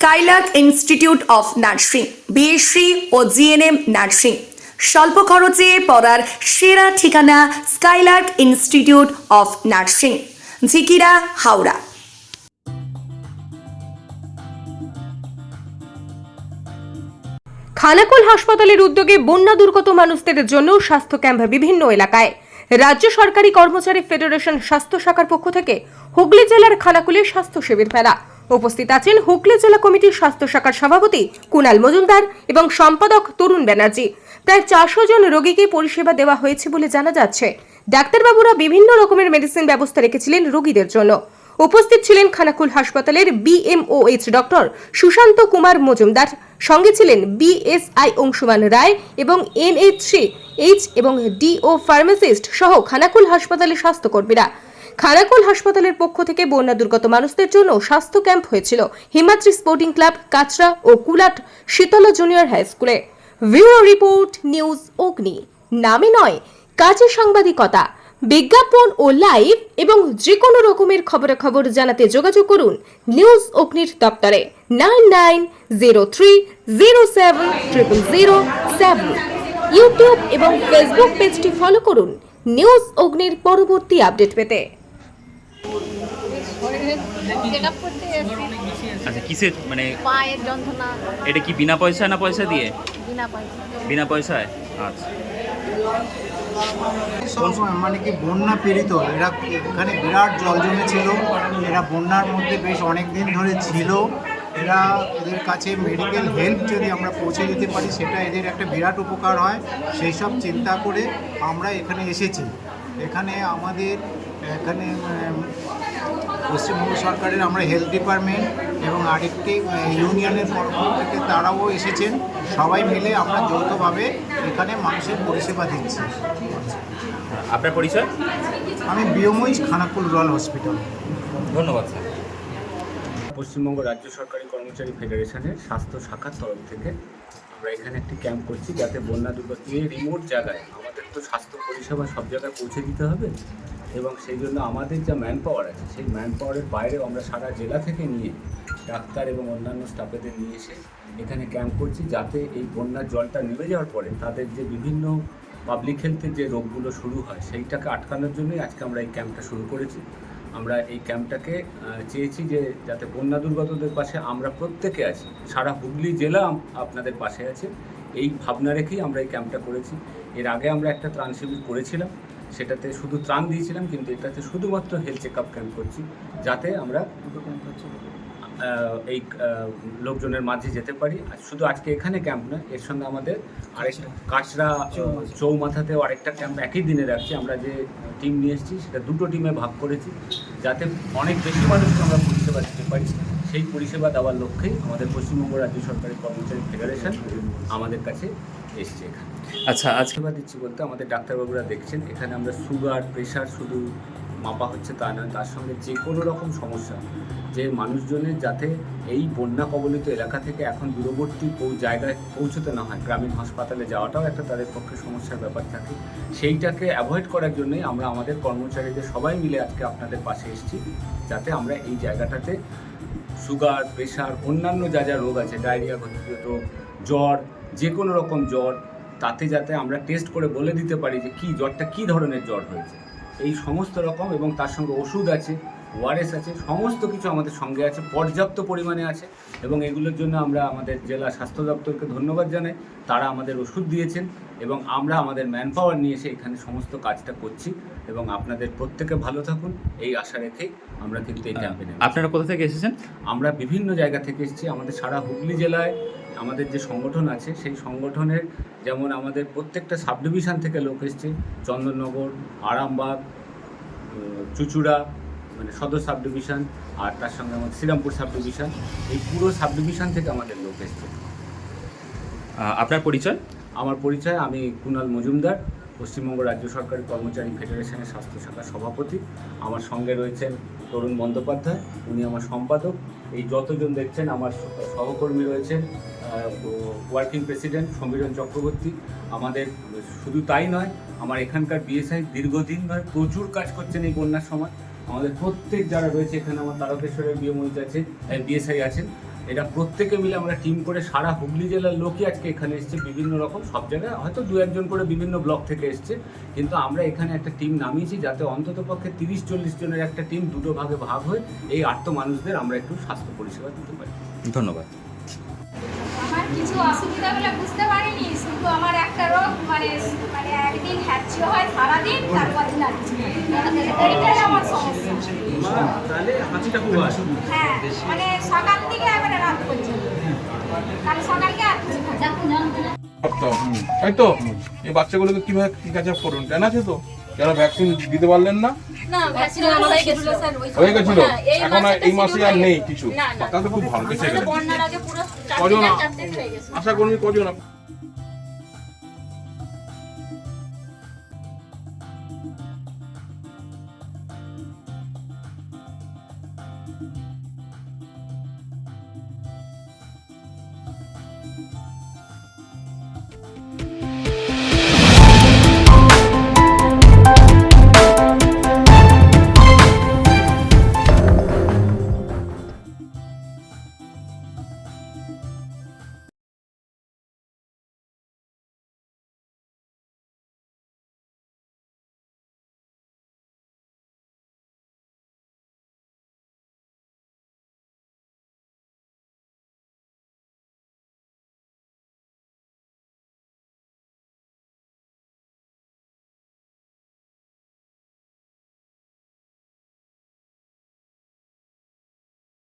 Skylark Institute of Nursing BSc O GNM nursing স্বল্প খরচে পড়ার সেরা ঠিকানা Skylark Institute of Nursing Jhikira, Howrah. Khanakul হাসপাতালের উদ্যোগে বন্যা দুর্গত মানুষদের জন্য স্বাস্থ্য ক্যাম্প বিভিন্ন এলাকায়। রাজ্য সরকারি কর্মচারী ফেডারেশন স্বাস্থ্য শাখার পক্ষ থেকে হুগলি জেলার খানাকুলে স্বাস্থ্য শিবির ফেলা উপস্থিত আছেন হুগলি জেলা কমিটির স্বাস্থ্য শাখার সভাপতি কুনাল মজুমদার এবং সম্পাদক তরুণ ব্যানার্জি। প্রায় চারশো জন রোগীকে পরিষেবা দেওয়া হয়েছে বলে জানা যাচ্ছে। ডাক্তারবাবুরা বিভিন্ন রকমের মেডিসিন ব্যবস্থা রেখেছিলেন রোগীদের জন্য। উপস্থিত ছিলেন খানাকুল হাসপাতালের বিএমওএইচ ডক্টর সুশান্ত কুমার মজুমদার, সঙ্গে ছিলেন বিএসআই অংশুমান রায় এবং এনএইচসি এইচ এবং ডিও ফার্মাসিস্ট সহ খানাকুল হাসপাতালের স্বাস্থ্যকর্মীরা। খানাকুল হাসপাতালের পক্ষ থেকে বন্যা দুর্গত মানুষদের জন্য স্বাস্থ্য ক্যাম্প হয়েছিল হিমাদ্রি স্পোর্টিং ক্লাব, কাচরা ও কুলাট শীতলা জুনিয়র হাই স্কুলে। Bureau report, news Agni. নামে নয়, কাজে সাংবাদিকতা। বিজ্ঞাপন ও লাইভ এবং যে কোনো রকমের খবরাখবর জানাতে যোগাযোগ করুন নিউজ অগ্নির দপ্তরে। Nine nine zero three zero seven triple zero seven. YouTube এবং ফেসবুক পেজটি ফলো করুন নিউজ অগ্নির পরবর্তী আপডেট পেতে। আচ্ছা কিসের মানে পায়ের যন্ত্রণা। এটা কি বিনা পয়সা না পয়সা দিয়ে? বিনা পয়সা বিনা পয়সায়? আচ্ছা। মানে কি বন্যা পীড়িত? এরা এখানে বিরাট জল জমেছিল। এরা বন্যার মধ্যে বেশ অনেক দিন ধরে ছিল। এরা এদের কাছে মেডিকেল হেল্প যদি আমরা পৌঁছে দিতে পারি সেটা এদের একটা বিরাট উপকার হয়। সেই সব চিন্তা করে আমরা এখানে এসেছি। এখানে আমাদের এখানে পশ্চিমবঙ্গ সরকারের আমরা হেলথ ডিপার্টমেন্ট এবং আরেকটি ইউনিয়নের পক্ষ থেকে তারাও এসেছেন। সবাই মিলে আমরা যৌথভাবে এখানে মানুষের পরিষেবা দিচ্ছি। আপনার পরিচয়? আমি বিয়মইজ খানাকুল রয়্যাল হসপিটাল। ধন্যবাদ স্যার। পশ্চিমবঙ্গ রাজ্য সরকারি কর্মচারী ফেডারেশনের স্বাস্থ্য শাখার তরফ থেকে আমরা এখানে একটি ক্যাম্প করছি যাতে বন্যা দুর্গত এই রিমোট জায়গায় আমাদের তো স্বাস্থ্য পরিষেবা সব জায়গায় পৌঁছে দিতে হবে এবং সেই জন্য আমাদের যা ম্যান পাওয়ার আছে, সেই ম্যান পাওয়ারের বাইরেও আমরা সারা জেলা থেকে নিয়ে ডাক্তার এবং অন্যান্য স্টাফেদের নিয়ে এসে এখানে ক্যাম্প করছি যাতে এই বন্যার জলটা নেমে যাওয়ার পরে তাদের যে বিভিন্ন পাবলিক হেলথের যে রোগগুলো শুরু হয়, সেইটাকে আটকানোর জন্যই আজকে আমরা এই ক্যাম্পটা শুরু করেছি। আমরা এই ক্যাম্পটাকে চেয়েছি যে যাতে বন্যা দুর্গতদের পাশে আমরা প্রত্যেকে আছি। সারা হুগলি জেলা আপনাদের পাশে আছে। এই ভাবনা রেখেই আমরা এই ক্যাম্পটা করেছি। এর আগে আমরা একটা ত্রাণ শিবির করেছিলাম। সেটাতে শুধু ত্রাণ দিয়েছিলাম কিন্তু এটাতে শুধুমাত্র হেলথ চেক আপ ক্যাম্প করছি। যাতে আমরা আহ, এই লোকজনের মাঝে যেতে পারি। আর শুধু আজকে এখানে ক্যাম্প না এর সঙ্গে আমাদের আরেকটা কাঁচরা। চৌমাথাতেও আরেকটা ক্যাম্প একই দিনে রাখছি। আমরা যে টিম নিয়ে এসেছি সেটা দুটো টিমে ভাগ করেছি যাতে অনেক বেশি মানুষকে আমরা পরিষেবা দিতে পারি। সেই পরিষেবা দেওয়ার লক্ষ্যেই আমাদের পশ্চিমবঙ্গ রাজ্য সরকারি কর্মচারী ফেডারেশন আমাদের কাছে এসছে এখানে। আচ্ছা আজকে পরিষেবা দিচ্ছি বলতে আমাদের ডাক্তারবাবুরা দেখছেন। এখানে আমরা সুগার প্রেশার শুধু মাপা হচ্ছে তা নয়, তার সঙ্গে যে কোনো রকম সমস্যা। যে মানুষজনের যাতে এই বন্যা কবলিত এলাকা থেকে এখন দূরবর্তী জায়গায় পৌঁছতে না হয়, গ্রামীণ হাসপাতালে যাওয়াটাও একটা তাদের পক্ষে সমস্যার ব্যাপার থাকে। সেইটাকে অ্যাভয়েড করার জন্যই আমরা আমাদের কর্মচারীদের সবাই মিলে আজকে আপনাদের পাশে এসেছি, যাতে আমরা এই জায়গাটাতে সুগার, প্রেশার, অন্যান্য যা যা রোগ আছে, ডায়রিয়া ঘটিত রোগ জ্বর, যে কোনো রকম জ্বর, তাতে যাতে আমরা টেস্ট করে বলে দিতে পারি যে কী জ্বরটা কী ধরনের জ্বর হয়েছে। এই সমস্ত রকম এবং তার সঙ্গে ওষুধ আছে। ওআরএস আছে সমস্ত কিছু আমাদের সঙ্গে আছে পর্যাপ্ত পরিমাণে আছে এবং এগুলোর জন্য আমরা আমাদের জেলা স্বাস্থ্য দপ্তরকে ধন্যবাদ জানাই তারা আমাদের ওষুধ দিয়েছেন এবং আমরা আমাদের ম্যান পাওয়ার নিয়ে এসে এখানে সমস্ত কাজটা করছি এবং আপনাদের প্রত্যেকে ভালো থাকুন এই আশা রেখেই আমরা কিন্তু এই ক্যাম্পে। আপনারা কোথা থেকে এসেছেন আমরা বিভিন্ন জায়গা থেকে এসেছি আমাদের সারা হুগলি জেলায় আমাদের যে সংগঠন আছে সেই সংগঠনের যেমন আমাদের প্রত্যেকটা সাব ডিভিশন থেকে লোক এসছে চন্দননগর আরামবাগ চুচুড়া মানে সদর সাব ডিভিশন আর তার সঙ্গে আমাদের শ্রীরামপুর সাব ডিভিশন এই পুরো সাব ডিভিশন থেকে আমাদের লোক এসছে। আপনার পরিচয়? আমার পরিচয় আমি কুনাল মজুমদার পশ্চিমবঙ্গ রাজ্য সরকারি কর্মচারী ফেডারেশনের স্বাস্থ্য শাখার সভাপতি। আমার সঙ্গে রয়েছেন তরুণ বন্দ্যোপাধ্যায় উনি আমার সম্পাদক। এই যতজন দেখছেন আমার সহকর্মী রয়েছেন ওয়ার্কিং প্রেসিডেন্ট সমীরণ চক্রবর্তী। আমাদের শুধু তাই নয় আমার এখানকার বিএসআই দীর্ঘদিন ধরে প্রচুর কাজ করছেন এই বন্যার সময়। আমাদের প্রত্যেক যারা রয়েছে এখানে, আমার তারকেশ্বরের বিয়ে বিএমইজ আছে বিএসআই আছেন এটা প্রত্যেকে মিলে আমরা টিম করে সারা হুগলি জেলার লোকই আজকে এখানে এসছে, বিভিন্ন রকম, সব জায়গায় হয়তো দু একজন করে বিভিন্ন ব্লক থেকে এসছে, কিন্তু আমরা এখানে একটা টিম নামিয়েছি যাতে অন্তত পক্ষে তিরিশ চল্লিশ জনের একটা টিম দুটো ভাগে ভাগ হয়ে এই আর্ত মানুষদের আমরা একটু স্বাস্থ্য পরিষেবা দিতে পারি। ধন্যবাদ। কিছু অসুবিধা বলে বুঝতে পারিনি শুধু আমার একটা রোগ মানে মানে একদিন হ্যাচি হয় সারাদিন তারপর দিন। এইটাই আমার সমস্যা। হ্যাঁ মানে সকাল থেকে এবারে রাত পর্যন্ত। কাল সকালকে আর কিছু না। তাই তো এই বাচ্চাগুলোকে কীভাবে টিকা চাপ করুন? কেন আছে তো? কেন ভ্যাকসিন দিতে পারলেন না? না হয়ে গেছিল স্যার ওই হয়ে হ্যাঁ, এখন আর এই মাসে আর নেই কিছু? তাহলে খুব ভালো কজন আশা কর্মী কজন